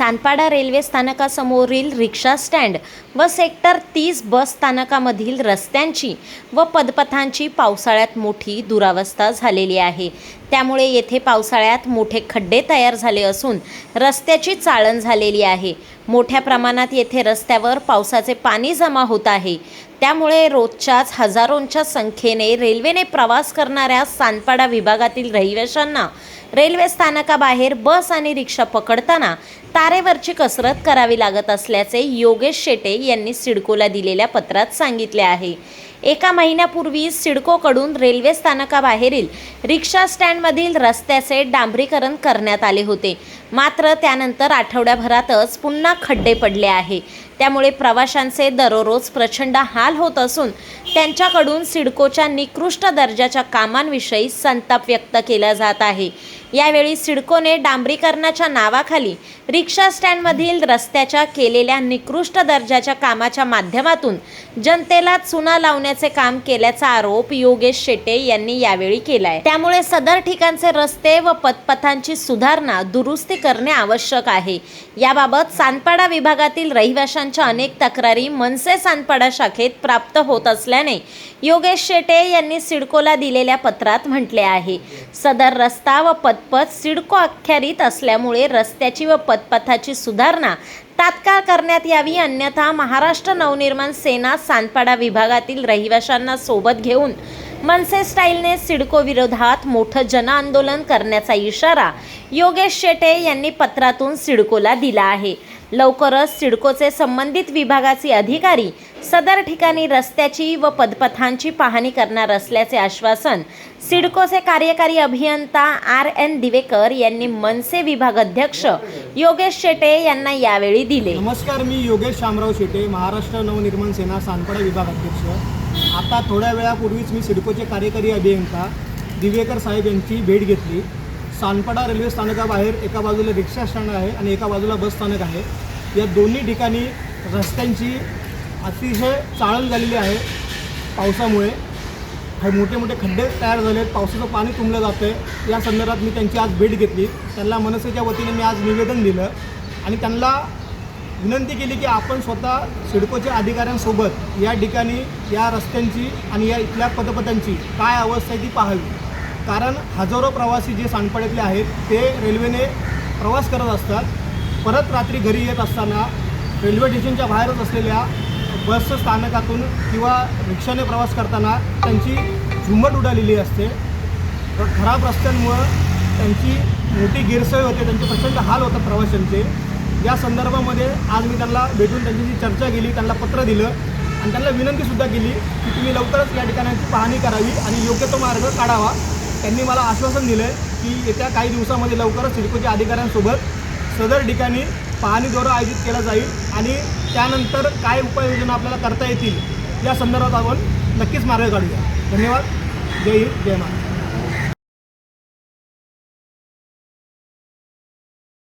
Sanpada railway स्थानकासमोरील rickshaw stand व sector तीस बस स्थानकामधील रस्त्यांची व पदपथांची पावसाळ्यात मोठी दुरावस्था झालेली आहे. त्यामुळे येथे पावसाळ्यात मोठे खड्डे तयार झाले असून रस्त्याची चाळण झालेली आहे. मोठ्या प्रमाणात येथे रस्त्यावर पावसाचे पाणी जमा होत आहे. त्यामुळे रोजच्याच हजारोंच्या संख्येने रेल्वेने प्रवास करणाऱ्या सानपाडा विभागातील रहिवाशांना रेल्वे स्थानकाबाहेर बस आणि रिक्षा पकडताना तारेवरची कसरत करावी लागत असल्याचे योगेश शेटे यांनी सिडकोला दिलेल्या पत्रात सांगितले आहे. एका महिन्यापूर्वी सिडकोकडून रेल्वे स्थानकाबाहेरील रिक्षा स्टँडमधील रस्त्याचे डांबरीकरण करण्यात आले होते. मात्र त्यानंतर आठवड्याभरातच पुन्हा खड्डे पडले आहे. त्यामुळे प्रवाशांचे दररोज प्रचंड हाल होत असून त्यांच्याकडून सिडकोच्या निकृष्ट दर्जाच्या कामांविषयी संताप व्यक्त केला जात आहे. यावेळी सिडकोने डांबरीकरणाच्या नावाखाली रिक्षा स्टँडमधील रस्त्याच्या केलेल्या निकृष्ट दर्जाच्या कामाच्या माध्यमातून जनतेला चुना लावण्याचे काम केल्याचा आरोप योगेश शेटे यांनी यावेळी केलाय. त्यामुळे सदर ठिकाणचे रस्ते व पथपथांची सुधारणा दुरुस्ती करणे आवश्यक आहे. याबाबत सानपाडा विभागातील रहिवाशांच्या अनेक तक्रारी मनसे सानपाडा शाखेत प्राप्त होत असल्याने योगेश शेटे यांनी सिडकोला दिलेल्या पत्रात म्हटले आहे. सदर रस्ता व पदपथ सिडको अख्यारीत असल्यामुळे रस्त्याची व पदपथाची सुधारणा तात्काळ करण्यात यावी अन्यथा महाराष्ट्र नवनिर्माण सेना सानपाडा विभागातील रहिवाशांना सोबत घेऊन मनसे स्टाईलने सिडको विरोधात मोठं जनआंदोलन करण्याचा इशारा योगेश शेटे यांनी पत्रातून सिडकोला दिला आहे. लवकरच सिडकोचे संबंधित विभागाचे अधिकारी सदर ठिकाणी रस्त्याची व पदपथांची पाहणी करणार असल्याचे आश्वासन सिडकोचे कार्यकारी अभियंता आर एन दिवेकर यांनी मनसे विभाग अध्यक्ष योगेश शेटे यांना यावेळी दिले. नमस्कार मी योगेश शामराव शेटे महाराष्ट्र नवनिर्माण सेना सानपाडा विभाग अध्यक्ष. आता थोड्या वेळापूर्वीच मी सिडकोचे कार्यकारी अभियंता दिवेकर साहेब यांची भेट घेतली. सानपाडा रेल्वे स्थानकाबाहेर एका बाजूला रिक्षा स्टँड आहे आणि एका बाजूला बस स्थानक आहे. या दोन्ही ठिकाणी रस्त्यांची अतिशय चाळण झालेली आहे पावसामुळे. हे मोठे मोठे खड्डे तयार झाले आहेत पावसाचं पाणी तुंबलं जातं आहे या संदर्भात मी त्यांची आज भेट घेतली. त्यांना मनसेच्या वतीने मी आज निवेदन दिलं आणि त्यांना विनंती केली की आपण स्वतः सिडकोच्या अधिकाऱ्यांसोबत या ठिकाणी या रस्त्यांची आणि या इथल्या पदपथांची काय अवस्था आहे ती पाहावी. कारण हजारो प्रवासी जे सांडपाड्यातले आहेत ते रेल्वेने प्रवास करत असतात. परत रात्री घरी येत असताना रेल्वे स्टेशनच्या बाहेरच असलेल्या बस स्थानकातून किंवा रिक्षाने प्रवास करताना त्यांची झुंबट उडालेली असते. तर खराब रस्त्यांमुळं त्यांची मोठी गैरसोय होते त्यांचे प्रचंड हाल होतात प्रवाशांचे. या संदर्भामध्ये आज मी त्यांना भेटून त्यांच्याशी चर्चा केली त्यांना पत्र दिलं आणि त्यांना विनंतीसुद्धा केली की तुम्ही लवकरच या ठिकाणाची पाहणी करावी आणि योग्य तो मार्ग काढावा. त्यांनी मला आश्वासन दिलं आहे की येत्या काही दिवसामध्ये लवकरच सिडकोच्या अधिकाऱ्यांसोबत सदर ठिकाणी पाहणी दौरा आयोजित केला जाईल आणि त्यानंतर काय उपाययोजना आपल्याला करता येतील या संदर्भात आपण नक्कीच मार्ग काढूया. धन्यवाद. जय हिंद जय महाराष्ट्र.